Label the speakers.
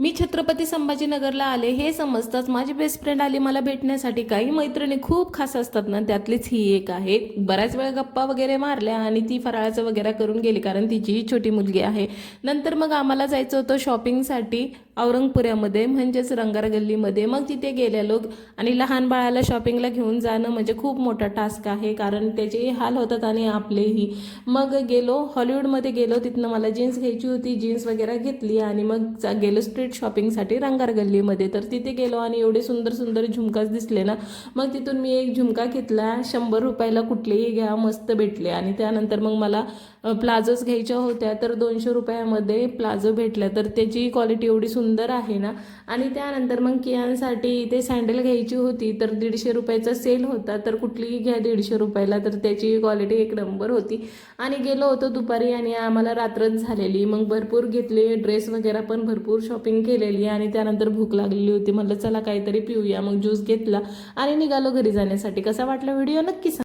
Speaker 1: मी छत्रपती संभाजीनगरला आले हे समजताच माझी बेस्ट फ्रेंड आली मला भेटण्यासाठी. काही मैत्रिणी खूप खास असतात ना त्यातलीच ही एक आहे. बऱ्याच वेळा गप्पा वगैरे मारल्या आणि ती फराळाचं वगैरे करून गेली कारण तिचीही छोटी मुलगी आहे. नंतर मग आम्हाला जायचं होतं शॉपिंगसाठी औरंगपुऱ्यामध्ये म्हणजेच रंगार गल्लीमध्ये मग तिथे गेलेलो आणि लहान बाळाला शॉपिंगला घेऊन जाणं म्हणजे खूप मोठा टास्क आहे कारण त्याचेही हाल होतात आणि आपलेही. मग गेलो हॉलिवूडमध्ये गेलो तिथनं मला जीन्स घ्यायची होती जीन्स वगैरे घेतली आणि मग जा- गेलो स्ट्रीट शॉपिंगसाठी रंगार गल्लीमध्ये तर तिथे गेलो आणि एवढे सुंदर सुंदर झुमकाच दिसले ना मग तिथून मी एक झुमका घेतला शंभर रुपयाला कुठलेही घ्या मस्त भेटले. आणि त्यानंतर मग मला प्लाझोज घ्यायच्या होत्या तर दोनशे रुपयामध्ये प्लाझो भेटल्या. तर त्याची क्वालिटी एवढी सुंदर सुंदर आहे ना? आणि त्यानंतर मग कियांसाठी इथे सँडल घ्यायची होती तर दीडशे रुपयाचा सेल होता तर कुठलीही घ्या दीडशे रुपयाला तर त्याची क्वालिटी एक नंबर होती. आणि गेलो होतो दुपारी आणि आम्हाला रात्रच झालेली. मग भरपूर घेतले ड्रेस वगैरे पण भरपूर शॉपिंग केलेली आणि त्यानंतर भूक लागलेली होती. म्हटलं चला काहीतरी पिऊया. मग ज्यूस घेतला आणि निघालो घरी जाण्यासाठी. कसा वाटला व्हिडिओ? नक्की सांग.